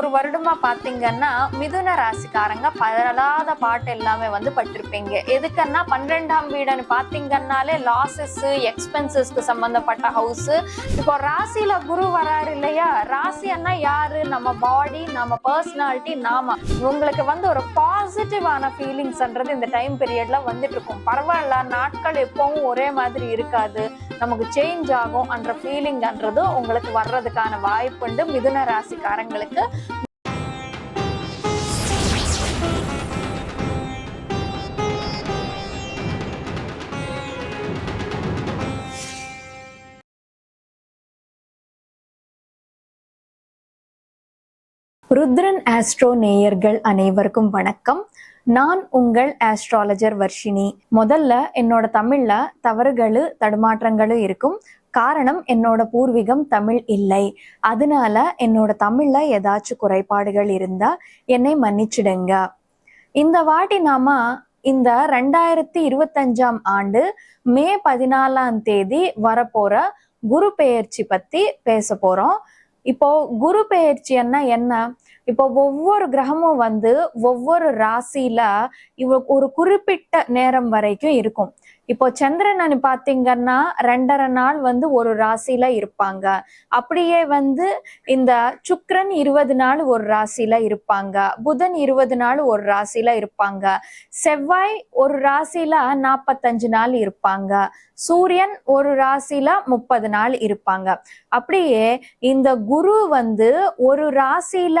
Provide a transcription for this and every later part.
ஒரு வருடமா பாத்தீங்கன்னா மிதுன ராசிக்காரங்க பரலாத பாட்டு எல்லாமே வந்து பட்டிருப்பீங்க. எதுக்குன்னா பன்னிரெண்டாம் வீடுன்னு பாத்தீங்கன்னாலே லாசஸ் எக்ஸ்பென்சஸ்க்கு சம்பந்தப்பட்ட ஹவுஸ் இப்போ ராசியில குரு வராரு இல்லையா? ராசின்னா யாரு? நம்ம பாடி நம்ம பர்சனாலிட்டி நாம. உங்களுக்கு வந்து ஒரு பாசிட்டிவான ஃபீலிங்ஸ்ன்றது இந்த டைம் பீரியட்ல வந்துட்டு இருக்கும். பரவாயில்ல நாட்கள் எப்பவும் ஒரே மாதிரி இருக்காது. நமக்கு சேஞ்ச் ஆகும் என்ற ஃபீலிங்ன்றது உங்களுக்கு வர்றதுக்கான வாய்ப்புண்டு மிதுன ராசிக்காரங்களுக்கு. ருத்ரன் ஆஸ்ட்ரோ நேயர்கள் அனைவருக்கும் வணக்கம். நான் உங்கள் ஆஸ்ட்ராலஜர் வர்ஷினி. முதல்ல என்னோட தமிழ்ல தவறுகள் தடுமாற்றங்களும் இருக்கும். காரணம் என்னோட பூர்வீகம் தமிழ் இல்லை. அதனால என்னோட தமிழ்ல ஏதாச்சும் குறைபாடுகள் இருந்தா என்னை மன்னிச்சிடுங்க. இந்த வாட்டி நாம இந்த ரெண்டாயிரத்தி இருபத்தஞ்சாம் ஆண்டு மே பதினாலாம் தேதி வரப்போற குரு பெயர்ச்சி பத்தி பேச போறோம். இப்போ குரு பெயர்ச்சின்னா என்ன? இப்போ ஒவ்வொரு கிரகமும் வந்து ஒவ்வொரு ராசியில இவ ஒரு குறிப்பிட்ட நேரம் வரைக்கும் இருக்கும். இப்போ சந்திரன் பாத்தீங்கன்னா ரெண்டரை நாள் வந்து ஒரு ராசியில இருப்பாங்க. அப்படியே வந்து இந்த சுக்கிரன் இருபது நாள் ஒரு ராசியில இருப்பாங்க. புதன் இருபது நாள் ஒரு ராசியில இருப்பாங்க. செவ்வாய் ஒரு ராசியில நாற்பத்தஞ்சு நாள் இருப்பாங்க. சூரியன் ஒரு ராசியில முப்பது நாள் இருப்பாங்க. அப்படியே இந்த குரு வந்து ஒரு ராசியில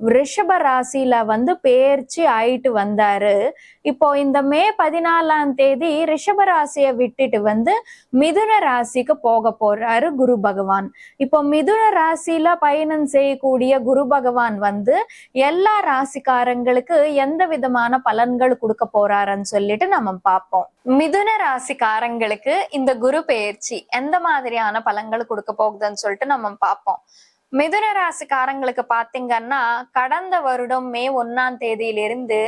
ரிஷப ராசியில வந்து பெயர்ச்சி ஆயிட்டு வந்தாரு. இப்போ இந்த மே பதினாலாம் தேதி ரிஷப ராசியை விட்டுட்டு வந்து மிதுன ராசிக்கு போக போறாரு குரு பகவான். இப்போ மிதுன ராசியில பயணம் செய்யக்கூடிய குரு பகவான் வந்து எல்லா ராசிக்காரங்களுக்கு எந்த விதமான பலன்கள் கொடுக்க போறாருன்னு சொல்லிட்டு நம்ம பார்ப்போம். மிதுன ராசிக்காரங்களுக்கு இந்த குரு பெயர்ச்சி எந்த மாதிரியான பலன்கள் கொடுக்க போகுதுன்னு சொல்லிட்டு நம்ம பார்ப்போம். மிதுன ராசிக்காரங்களுக்கு பாத்தீங்கன்னா கடந்த வருடம் மே ஒன்னாம் தேதியிலிருந்து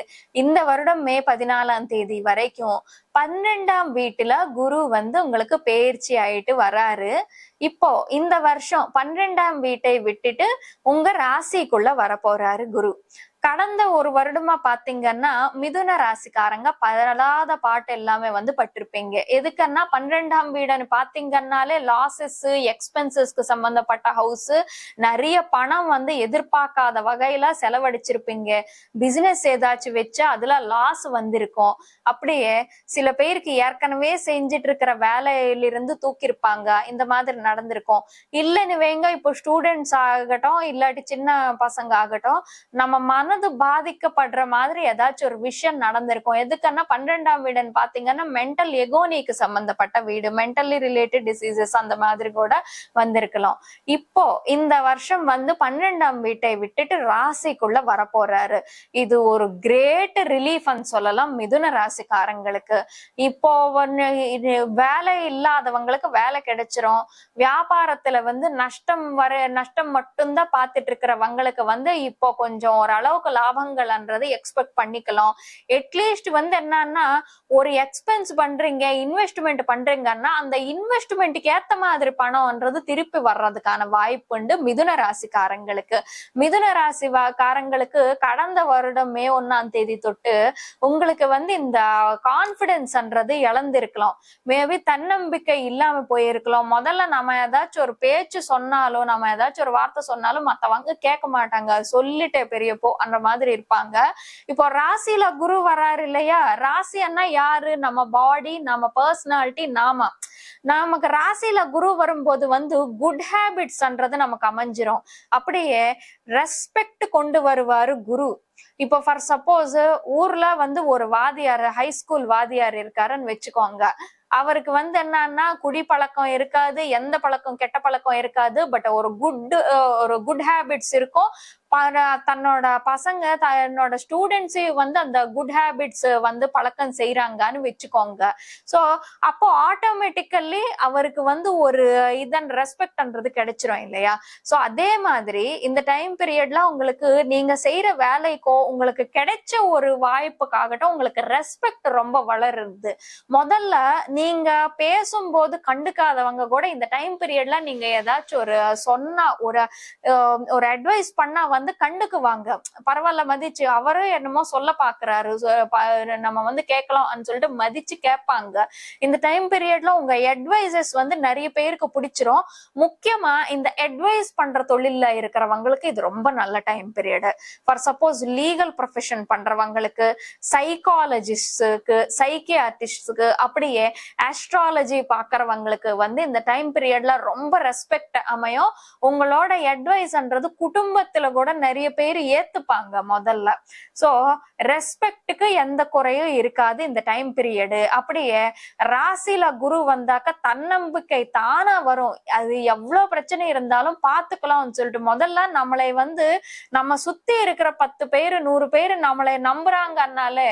இந்த வருடம் மே பதினாலாம் தேதி வரைக்கும் பன்னெண்டாம் வீட்டுல குரு வந்து உங்களுக்கு பெயர்ச்சி ஆயிட்டு வராரு. இப்போ இந்த வருஷம் பன்னிரெண்டாம் வீட்டை விட்டுட்டு உங்க ராசிக்குள்ள வரப்போறாரு குரு. கடந்த ஒரு வருடமா பாத்தீங்கன்னா மிதுன ராசிக்காரங்க பரலாத பாட்டு எல்லாமே வந்து பட்டிருப்பீங்க. எதுக்குன்னா பன்னிரெண்டாம் வீடுன்னு பாத்தீங்கன்னாலே லாசஸ் எக்ஸ்பென்சஸ்க்கு சம்பந்தப்பட்ட ஹவுஸ் நிறைய பணம் வந்து எதிர்பார்க்காத வகையில செலவழிச்சிருப்பீங்க. பிசினஸ் ஏதாச்சும் வச்சா அதுல லாஸ் வந்திருக்கும். அப்படியே சில பேருக்கு ஏற்கனவே செஞ்சுட்டு இருக்கிற வேலையிலிருந்து தூக்கியிருப்பாங்க. இந்த மாதிரி நடந்திருக்கும். இல்லைன்னு வைங்க இப்போ ஸ்டூடெண்ட்ஸ் ஆகட்டும் இல்லாட்டி சின்ன பசங்க ஆகட்டும் நம்ம மனது பாதிக்கப்படுற மாதிரி ஏதாச்சும் ஒரு விஷயம் நடந்திருக்கும். எதுக்குன்னா பன்னிரெண்டாம் வீடுன்னு பாத்தீங்கன்னா மென்டல் எகோனிக்கு சம்பந்தப்பட்ட வீடு மென்டலி ரிலேட்டட் டிசீசஸ் அந்த மாதிரி கூட வந்திருக்கலாம். இப்போ இந்த வருஷம் வந்து பன்னிரெண்டாம் வீட்டை விட்டுட்டு ராசிக்குள்ள வரப்போறாரு. இது ஒரு கிரேட் ரிலீஃப்னு சொல்லலாம் மிதுன ராசிக்காரங்களுக்கு. இப்போ வேலை இல்லாதவங்களுக்கு வேலை கிடைச்சிரும். வியாபாரத்துல வந்து நஷ்டம் வர நஷ்டம் மட்டும்தான் பார்த்துட்டு இருக்கிறவங்களுக்கு வந்து இப்போ கொஞ்சம் ஓரளவு ஓரளவுக்கு லாபங்கள்ன்றது எக்ஸ்பெக்ட் பண்ணிக்கலாம். அட்லீஸ்ட் வந்து என்னன்னா ஒரு எக்ஸ்பென்ஸ் பண்றீங்க இன்வெஸ்ட்மெண்ட் பண்றீங்கன்னா அந்த இன்வெஸ்ட்மெண்ட்டுக்கு ஏத்த மாதிரி பணம்ன்றது திருப்பி வர்றதுக்கான வாய்ப்பு உண்டு மிதுன ராசிக்காரங்களுக்கு. மிதுன ராசி காரங்களுக்கு கடந்த வருடம் மே ஒன்னாம் தேதி தொட்டு உங்களுக்கு வந்து இந்த கான்பிடன்ஸ்ன்றது இழந்திருக்கலாம். மேபி தன்னம்பிக்கை இல்லாம போயிருக்கலாம். முதல்ல நம்ம ஏதாச்சும் ஒரு பேச்சு சொன்னாலும் நம்ம ஏதாச்சும் ஒரு வார்த்தை சொன்னாலும் மத்தவங்க கேட்க மாட்டாங்க. சொல்லிட்டே பெரியப்போ பண்ற மாதிரி இருப்பாங்க. இப்போ ராசியில குரு வராரு இல்லையா? ராசி யாரு? நம்ம பாடி நம்ம பர்சனாலிட்டி நாம. நமக்கு ராசியில குரு வரும்போது வந்து குட் ஹேபிட்ஸ்ன்றது நமக்கு அமைஞ்சிரும். அப்படியே ரெஸ்பெக்ட் கொண்டு வருவாரு குரு. இப்போ ஃபார் சப்போஸ் ஊர்ல வந்து ஒரு வாதியார் ஹை ஸ்கூல் வாதியார் இருக்காருன்னு வச்சுக்கோங்க. அவருக்கு வந்து என்னன்னா குடி பழக்கம் இருக்காது எந்த பழக்கம் கெட்ட பழக்கம் இருக்காது பட் ஒரு குட் ஒரு குட் ஹேபிட்ஸ் இருக்கும். தன்னோட பசங்க தன்னோட ஸ்டூடெண்ட்ஸே வந்து அந்த குட் ஹேபிட்ஸ் வந்து பழக்கம் செய்யறாங்கன்னு வச்சுக்கோங்க. சோ அப்போ ஆட்டோமேட்டிக்கல்லி அவருக்கு வந்து ஒரு இதன் ரெஸ்பெக்ட்ன்றது கிடைச்சிரும் இல்லையா? சோ அதே மாதிரி இந்த டைம் பீரியட்ல உங்களுக்கு நீங்க செய்யற வேலைக்கோ உங்களுக்கு கிடைச்ச ஒரு வாய்ப்புக்காகட்டும் உங்களுக்கு ரெஸ்பெக்ட் ரொம்ப வளருது. முதல்ல நீங்க பேசும்போது கண்டுக்காதவங்க கூட இந்த டைம் பீரியட்ல நீங்க ஏதாச்சும் ஒரு சொன்னா ஒரு ஒரு அட்வைஸ் பண்ணா வந்து கண்டுக்குவாங்க. பரவாயில்ல மதிச்சு. அவரும் என்னமோ சொல்ல பாக்குறாரு. நம்ம வந்து கேட்கலாம்னு சொல்லிட்டு மதிச்சு கேட்பாங்க. இந்த டைம் பீரியட்ல உங்க அட்வைசஸ் வந்து நிறைய பேருக்கு பிடிச்சிரும். முக்கியமா இந்த அட்வைஸ் பண்ற தொழில்ல இருக்கிறவங்களுக்கு இது ரொம்ப நல்ல time period for suppose legal profession பண்றவங்களுக்கு சைக்காலஜிஸ்டுக்கு சைக்கியாட்டிஸ்டுக்கு அப்படியே ஆஸ்ட்ராலஜி பாக்குறவங்களுக்கு வந்து இந்த டைம் பீரியட்ல ரொம்ப ரெஸ்பெக்ட் அமையும். உங்களோட அட்வைஸ்ன்றது குடும்பத்துல கூட நிறைய பேர் ஏத்துப்பாங்க முதல்ல. சோ ரெஸ்பெக்டுக்கு எந்த குறையும் இருக்காது இந்த டைம் பீரியடு அப்படியே ராசியில குரு வந்தாக்க தன்னம்பிக்கை தானா வரும். அது எவ்வளவு பிரச்சனை இருந்தாலும் பாத்துக்கலாம்னு சொல்லிட்டு முதல்ல நம்மளை வந்து நம்ம சுத்தி இருக்கிற பத்து பேரு நூறு பேரு நம்மளை நம்புறாங்கன்னாலே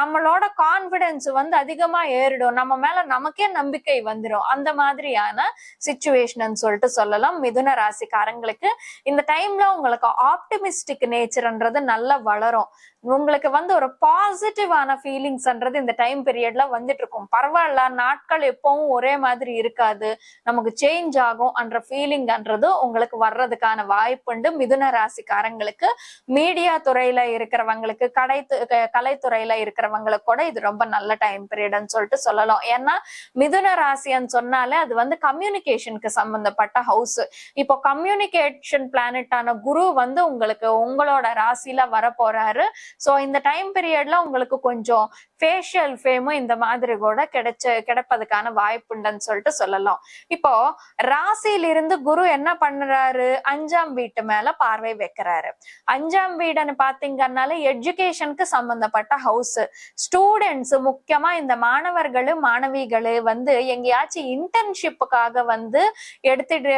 நம்மளோட கான்பிடன்ஸ் வந்து அதிகமா ஏறிடும். நம்ம மேல நமக்கே நம்பிக்கை வந்துடும் அந்த மாதிரியான சுச்சுவேஷன் சொல்லிட்டு சொல்லலாம். மிதுன ராசிக்காரங்களுக்கு இந்த டைம்ல உங்களுக்கு ஆப்டிமிஸ்டிக் நேச்சர்ன்றது நல்லா வளரும். உங்களுக்கு வந்து ஒரு பாசிட்டிவான ஃபீலிங்ஸ்ன்றது இந்த டைம் பீரியட்ல வந்துட்டு இருக்கும். பரவாயில்ல நாட்கள் எப்பவும் ஒரே மாதிரி இருக்காது. நமக்கு சேஞ்ச் ஆகும் என்ற ஃபீலிங்ன்றது உங்களுக்கு வர்றதுக்கான வாய்ப்புண்டு மிதுன ராசிக்காரங்களுக்கு மீடியா துறையில இருக்கிறவங்களுக்கு கடை கலைத்துறையில இருக்கிறவங்களுக்கு கூட இது ரொம்ப நல்ல டைம் பீரியட்னு சொல்லிட்டு சொல்லலாம். ஏன்னா மிதுன ராசின்னு சொன்னாலே அது வந்து கம்யூனிகேஷனுக்கு சம்பந்தப்பட்ட ஹவுஸ் இப்போ கம்யூனிகேஷன் பிளானட்டான குரு வந்து உங்களுக்கு உங்களோட ராசியில வர போறாரு சோ இந்த டைம் பீரியட்ல உங்களுக்கு கொஞ்சம் ஃபேஷியல் ஃபேமும் இந்த மாதிரி கூட கிடைச்ச கிடைப்பதுக்கான வாய்ப்புண்டுன்னு சொல்லிட்டு சொல்லலாம். இப்போ ராசியிலிருந்து குரு என்ன பண்றாரு அஞ்சாம் வீட்டு மேல பார்வை வைக்கிறாரு. அஞ்சாம் வீடுன்னு பாத்தீங்கன்னால எஜுகேஷனுக்கு சம்பந்தப்பட்ட ஹவுஸ் ஸ்டூடெண்ட்ஸ் முக்கியமா இந்த மாணவர்கள் மாணவிகள் வந்து எங்கேயாச்சும் இன்டர்ன்ஷிப்புக்காக வந்து எடுத்துட்டு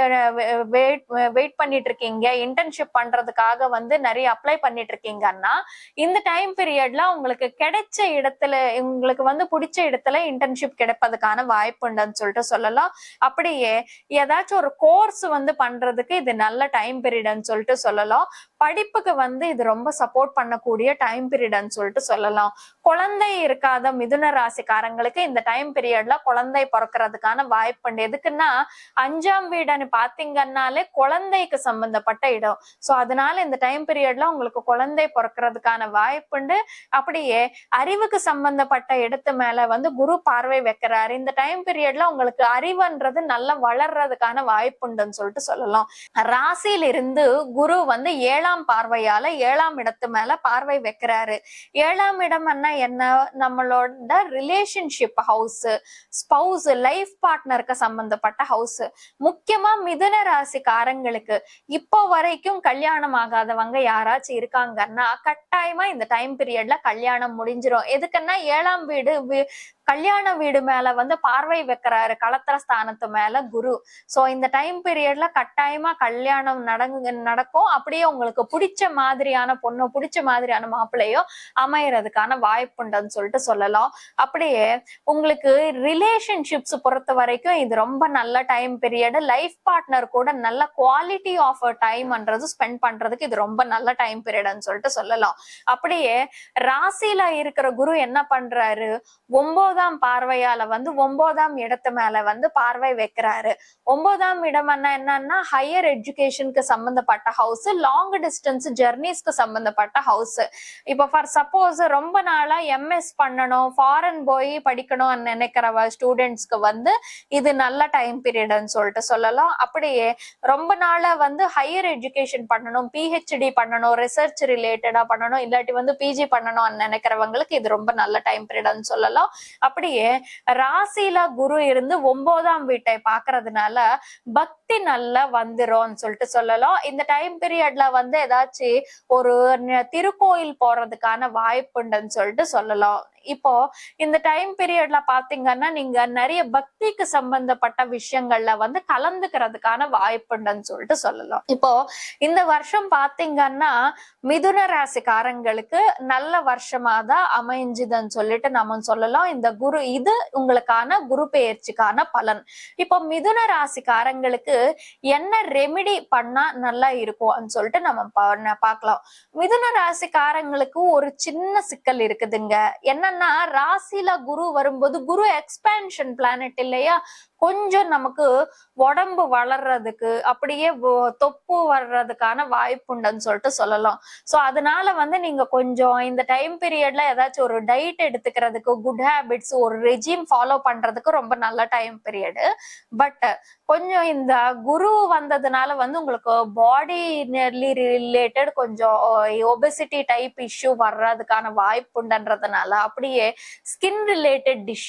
வெயிட் வெயிட் பண்ணிட்டு இருக்கீங்க. இன்டர்ன்ஷிப் பண்றது பண்றதுக்காக வந்து நிறைய அப்ளை பண்ணிட்டு இருக்கீங்கன்னா இந்த டைம் பீரியட்ல உங்களுக்கு கிடைச்ச இடத்துல உங்களுக்கு வந்து பிடிச்ச இடத்துல இன்டர்ன்ஷிப் கிடைப்பதுக்கான வாய்ப்புண்டுன்னு சொல்லிட்டு சொல்லலாம். அப்படியே ஏதாச்சும் ஒரு கோர்ஸ் வந்து பண்றதுக்கு இது நல்ல டைம் பீரியட்னு சொல்லிட்டு சொல்லலாம். படிப்புக்கு வந்து இது ரொம்ப சப்போர்ட் பண்ணக்கூடிய டைம் பீரியட்னு சொல்லிட்டு சொல்லலாம். குழந்தை இருக்காத மிதுன ராசிக்காரங்களுக்கு இந்த டைம் பீரியட்ல குழந்தை பிறக்கிறதுக்கான வாய்ப்புண்டு எதுக்குன்னா அஞ்சாம் வீடுன்னு பாத்தீங்கன்னாலே குழந்தைக்கு சம்பந்தப்பட்ட இடம். சோ அதனால இந்த டைம் பீரியட்ல உங்களுக்கு குழந்தை பிறக்கிறதுக்கான வாய்ப்புண்டு அப்படியே அறிவுக்கு சம்பந்தப்பட்ட இடத்து மேல வந்து குரு பார்வை வைக்கிறாரு. இந்த டைம் பீரியட்ல உங்களுக்கு அறிவுன்றது நல்லா வளர்றதுக்கான வாய்ப்புண்டுன்னு சொல்லிட்டு சொல்லலாம். ராசியில இருந்து குரு வந்து ஏழு ஏழாம் பார்வையால ஏழாம் இடத்து மேல பார்வை வைக்கிறாரு. ஏழாம் இடம்னா என்ன? நம்மளோட ரிலேஷன்ஷிப் ஹவுஸ் ஸ்பௌஸ் லைஃப் பார்ட்னருக்கு சம்பந்தப்பட்ட ஹவுஸ் முக்கியமா மிதுன ராசிக்காரங்களுக்கு இப்போ வரைக்கும் கல்யாணம் ஆகாதவங்க யாராச்சும் இருக்காங்கன்னா கட்டாயமா இந்த டைம் பீரியட்ல கல்யாணம் முடிஞ்சிரும். எதுக்குன்னா ஏழாம் வீடு கல்யாண வீடு மேல வந்து பார்வை வைக்கிறாரு களத்திர ஸ்தானத்து மேல குரு. சோ இந்த டைம் பீரியட்ல கட்டாயமா கல்யாணம் நடங்கு நடக்கும். அப்படியே உங்களுக்கு பிடிச்ச மாதிரியான பொண்ணு பிடிச்ச மாதிரியான மாப்பிள்ளையோ அமையறதுக்கான வாய்ப்புண்டுன்னு சொல்லிட்டு சொல்லலாம். அப்படியே உங்களுக்கு ரிலேஷன்ஷிப்ஸ் பொறுத்த வரைக்கும் இது ரொம்ப நல்ல டைம் பீரியடு லைஃப் பார்ட்னர் கூட நல்ல குவாலிட்டி ஆஃப் டைம்ன்றது ஸ்பெண்ட் பண்றதுக்கு இது ரொம்ப நல்ல டைம் பீரியட்னு சொல்லிட்டு சொல்லலாம். அப்படியே ராசியில இருக்கிற குரு என்ன பண்றாரு? ஒன்பதாம் பார்வையால வந்து ஒன்பதாம் இடத்து மேல வந்து பார்வை வைக்கிறாரு. ஒன்பதாம் இடம் என்ன என்னன்னா ஹையர் எஜுகேஷனுக்கு சம்பந்தப்பட்ட ஹவுஸ் லாங் டிஸ்டன்ஸ் ஜெர்னிஸ்க்கு சம்பந்தப்பட்ட ஹவுஸ் இப்போ ஃபார் சப்போஸ் ரொம்ப நாளா எம்எஸ் பண்ணணும் ஃபாரின் போய் படிக்கணும்னு நினைக்கிற ஸ்டூடெண்ட்ஸ்க்கு வந்து இது நல்ல டைம் பீரியட்னு சொல்லிட்டு சொல்லலாம். அப்படியே ரொம்ப நாளா வந்து ஹையர் எஜுகேஷன் பண்ணணும் பிஹெச்டி பண்ணணும் ரிசர்ச் ரிலேட்டடா பண்ணணும் இல்லாட்டி வந்து பிஜி பண்ணணும்னு நினைக்கிறவங்களுக்கு இது ரொம்ப நல்ல டைம் பீரியட்னு சொல்லலாம். அப்படியே ராசியில குரு இருந்து ஒன்பதாம் வீட்டை பாக்குறதுனால பக்தி நல்லா வந்துரும்னு சொல்லிட்டு சொல்லலாம். இந்த டைம் பீரியட்ல வந்து ஏதாச்சும் ஒரு திருக்கோயில் போறதுக்கான வாய்ப்புண்டுன்னு சொல்லிட்டு சொல்லலாம். இப்போ இந்த டைம் பீரியட்ல பாத்தீங்கன்னா நீங்க நிறைய பக்திக்கு சம்பந்தப்பட்ட விஷயங்கள்ல வந்து கலந்துக்கிறதுக்கான வாய்ப்புண்டுன்னு சொல்லிட்டு சொல்லலாம். இப்போ இந்த வருஷம் பாத்தீங்கன்னா மிதுன ராசிக்காரங்களுக்கு நல்ல வருஷமா தான் அமைஞ்சுதுன்னு சொல்லிட்டு நம்ம சொல்லலாம். இந்த குரு இது உங்களுக்கான குரு பெயர்ச்சிக்கான பலன். இப்போ மிதுன ராசிக்காரங்களுக்கு என்ன ரெமிடி பண்ணா நல்லா இருக்கும்னு சொல்லிட்டு நம்ம பாக்கலாம். பார்க்கலாம் மிதுன ராசிக்காரங்களுக்கு ஒரு சின்ன சிக்கல் இருக்குதுங்க. என்ன என்னன்னா ராசில குரு வரும்போது குரு எக்ஸ்பேன்ஷன் பிளானட் இல்லையா? கொஞ்சம் நமக்கு உடம்பு வளர்றதுக்கு அப்படியே தொப்பு வர்றதுக்கான வாய்ப்புண்டுன்னு சொல்லிட்டு சொல்லலாம். சோ அதனால வந்து நீங்க கொஞ்சம் இந்த டைம் பீரியட்ல ஏதாச்சும் ஒரு டயட் எடுத்துக்கிறதுக்கு குட் ஹேபிட்ஸ் ஒரு ரெஜிம் ஃபாலோ பண்றதுக்கு ரொம்ப நல்ல டைம் பீரியடு பட் கொஞ்சம் இந்த குரு வந்ததுனால வந்து உங்களுக்கு பாடி ரிலேட்டட் கொஞ்சம் ஒபெசிட்டி டைப் இஷ்யூ வர்றதுக்கான வாய்ப்புண்டுன்றதுனால அப்படியே skin related dish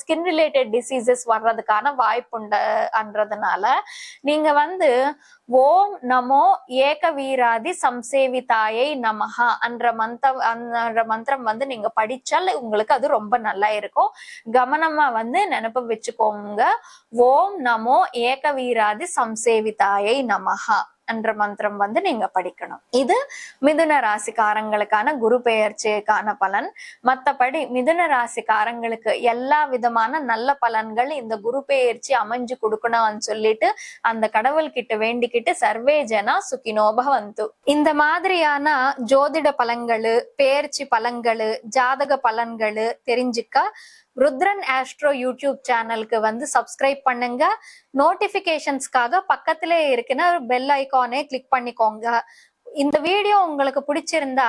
skin related diseases வர்றதுக்கான வாய்ப்புண்டுன்றதுனால நீங்க வந்து ஓம் நமோ ஏக வீராதி சம்சேவிதாயை நமஹா என்ற மந்திரம் அந்த மந்திரம் வந்து நீங்க படிச்சால் உங்களுக்கு அது ரொம்ப நல்லா இருக்கும். கவனமா வந்து நினைப்பு வச்சுக்கோங்க. ஓம் நமோ ஏக வீராதி சம்சேவிதாயை நமஹா. என்ற மந்திரம் வந்து நீங்க படிக்கணும். இது மிதுன ராசிக்காரங்களுக்கான குரு பெயர்ச்சிக்கான பலன். மத்தபடி மிதுன ராசிக்காரங்களுக்கு எல்லா விதமான நல்ல பலன்கள் இந்த குரு பெயர்ச்சி அமைஞ்சு கொடுக்கணும்னு சொல்லிட்டு அந்த கடவுள் கிட்ட வேண்டிக்கிட்டு சர்வே ஜனா சுகினோப வந்து இந்த மாதிரியான ஜோதிட பலன்கள் பெயர்ச்சி பலன்கள் ஜாதக பலன்களு தெரிஞ்சுக்க ருத்ரன் ஆஸ்ட்ரோ யூடியூப் சேனலுக்கு வந்து சப்ஸ்கிரைப் பண்ணுங்க. நோட்டிபிகேஷன்ஸ்க்காக பக்கத்துல இருக்கிற பெல் ஐக்கானே கிளிக் பண்ணிக்கோங்க. இந்த வீடியோ உங்களுக்கு பிடிச்சிருந்தா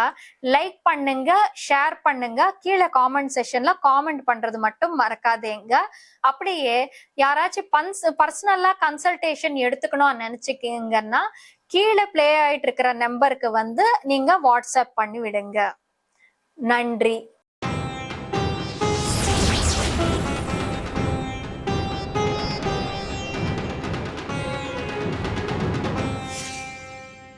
லைக் பண்ணுங்க ஷேர் பண்ணுங்க. கீழே காமெண்ட் செஷன்ல காமெண்ட் பண்றது மட்டும் மறக்காதேங்க. அப்படியே யாராச்சும் பன்ஸ் பர்சனலா கன்சல்டேஷன் எடுத்துக்கணும்னு நினைச்சுக்கீங்கன்னா கீழே ப்ளே ஆயிட்டு இருக்கிற நம்பருக்கு வந்து நீங்க வாட்ஸ்அப் பண்ணி விடுங்க. நன்றி.